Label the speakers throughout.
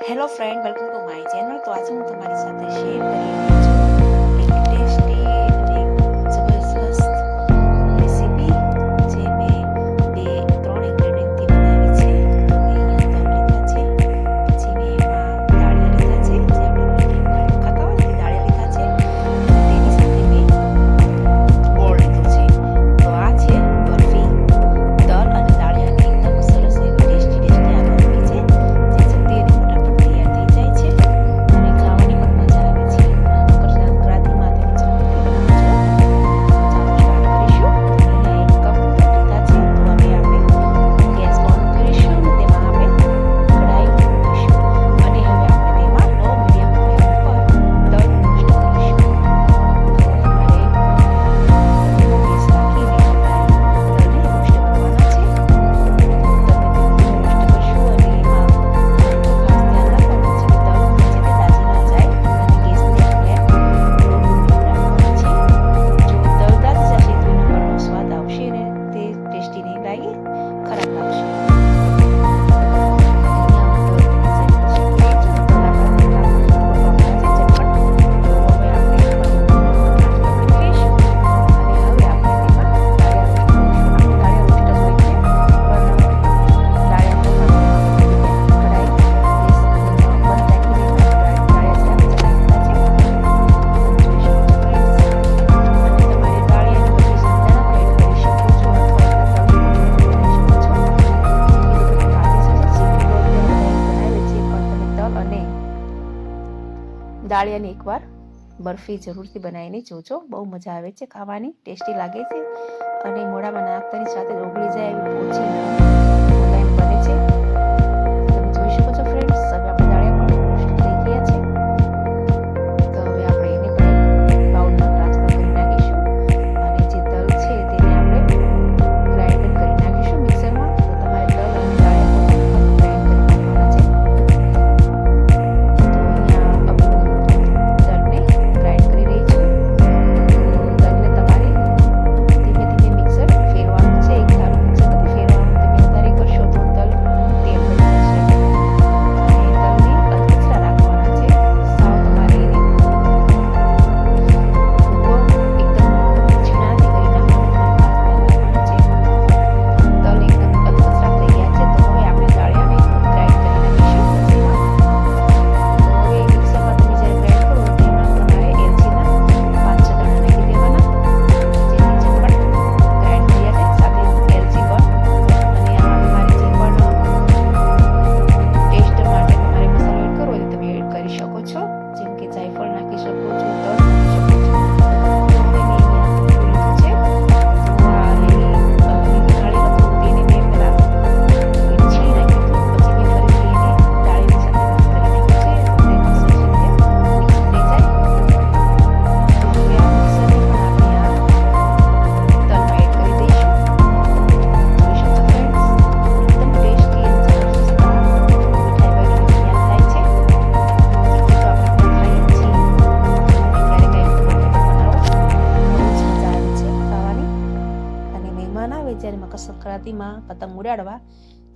Speaker 1: Hello friend welcome to my channel તો આજે હું તમારી સાથે શેર કરી દાળિયાની એકવાર બરફી જરૂરથી બનાવીને જોજો. બહુ મજા આવે છે ખાવાની. ટેસ્ટી લાગે છે. અને મોઢામાં નાખતાની સાથે ઓગળી જાય એવી પોચી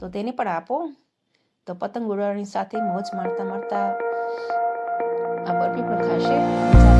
Speaker 1: તો તેને પણ આપો. તો પતંગ ઉડવાની સાથે મોજ મારતા મારતા આ બરફી પણ ખાશે.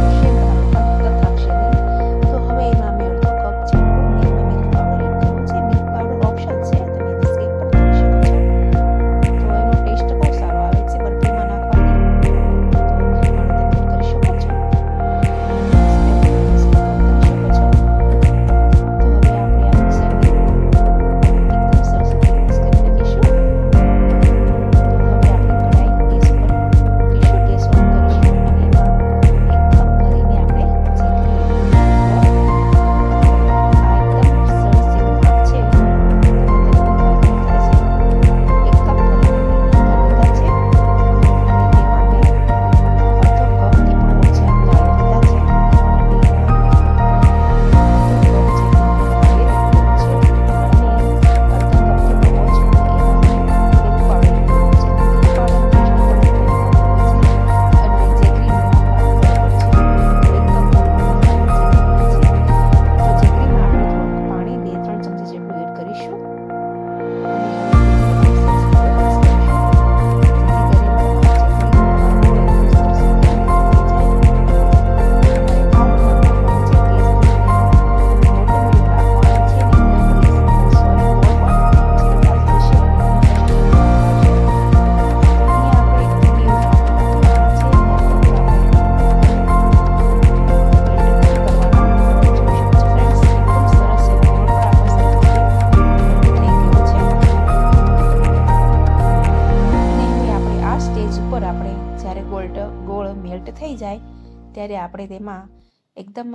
Speaker 1: ત્યારે આપણે તેમાં એકદમ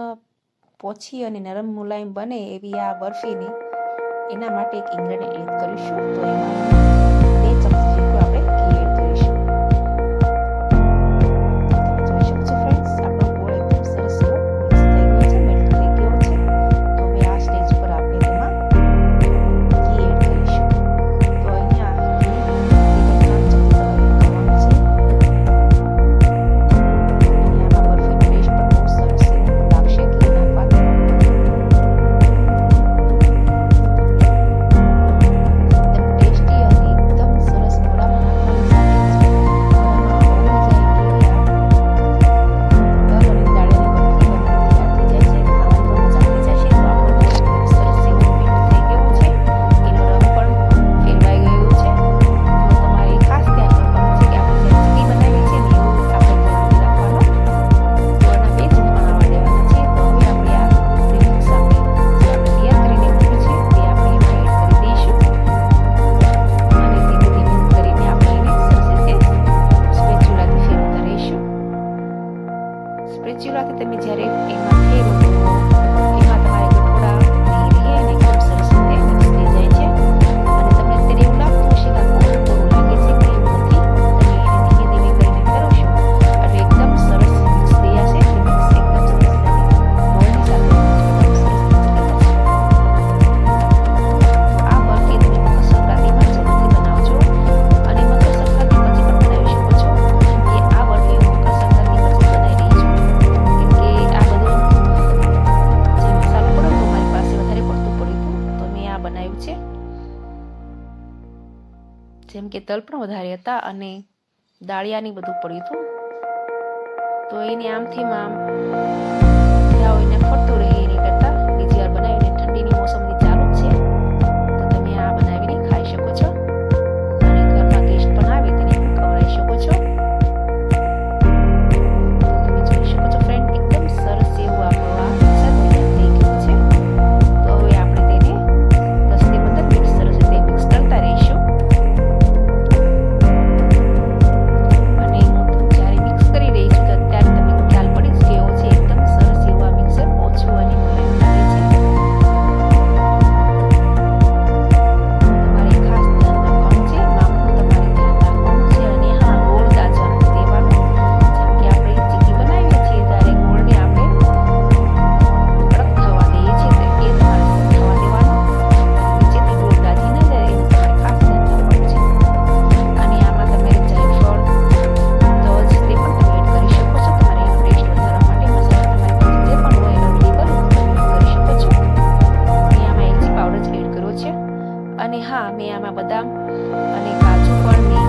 Speaker 1: પોછી અને નરમ મુલાયમ બને એવી આ બરફીની એના માટે એક ઇન્ગ્રેડિયન્ટ એડ કરીશું. તો એમાં જેમ કે તલ પણ વધારે હતા અને દાળિયાની બધું પડ્યું હતું. તો એને આમથી આમ ત્યાં એને ફરતું હા મેં આમાં બદામ અને કાજુ પણ મેં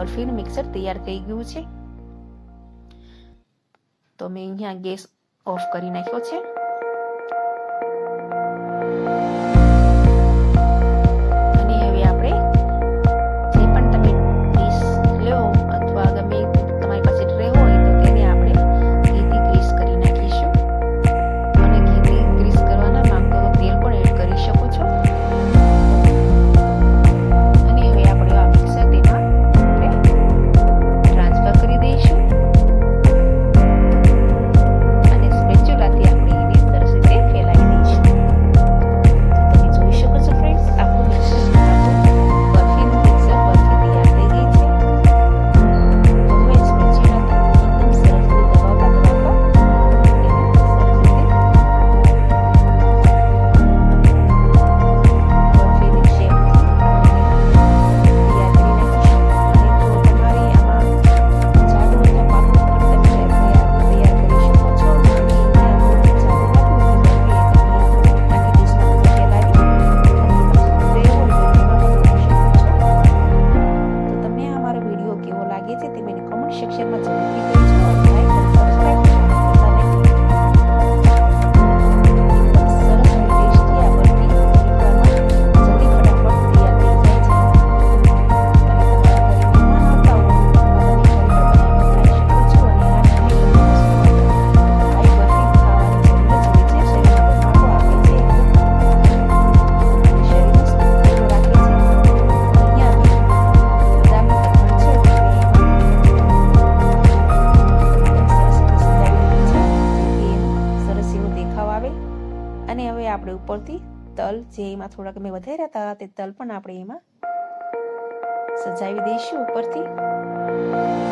Speaker 1: બરફીનું મિક્સર તૈયાર થઈ ગયું છે. તો મેં અહીંયા ગેસ ઓફ કરી નાખ્યો છે. અને હવે આપણે ઉપરથી તલ જે એમાં થોડાક મેં વધાર્યા હતા તે તલ પણ આપણે એમાં સજાવી દઈશું ઉપરથી.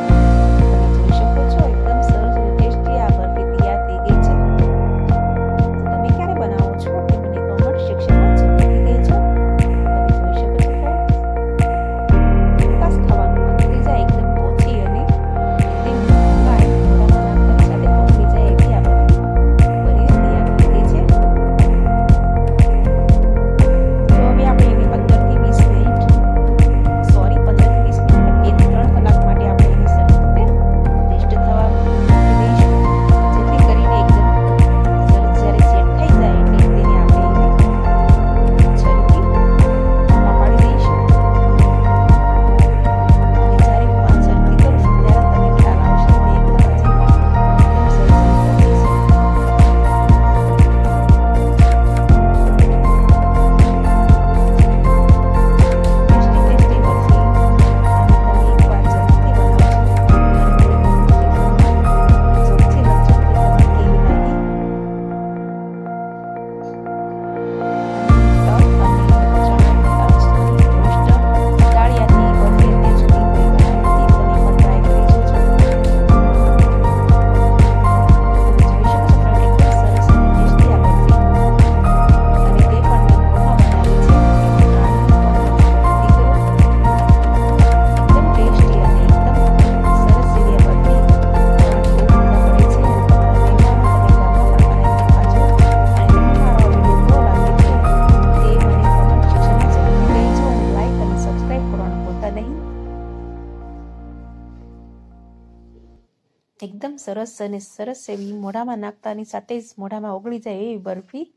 Speaker 1: સરસ અને સરસ એવી મોઢામાં નાખતાની સાથે જ મોઢામાં ઓગળી જાય એવી barfi.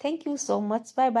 Speaker 1: Thank you so much bye bye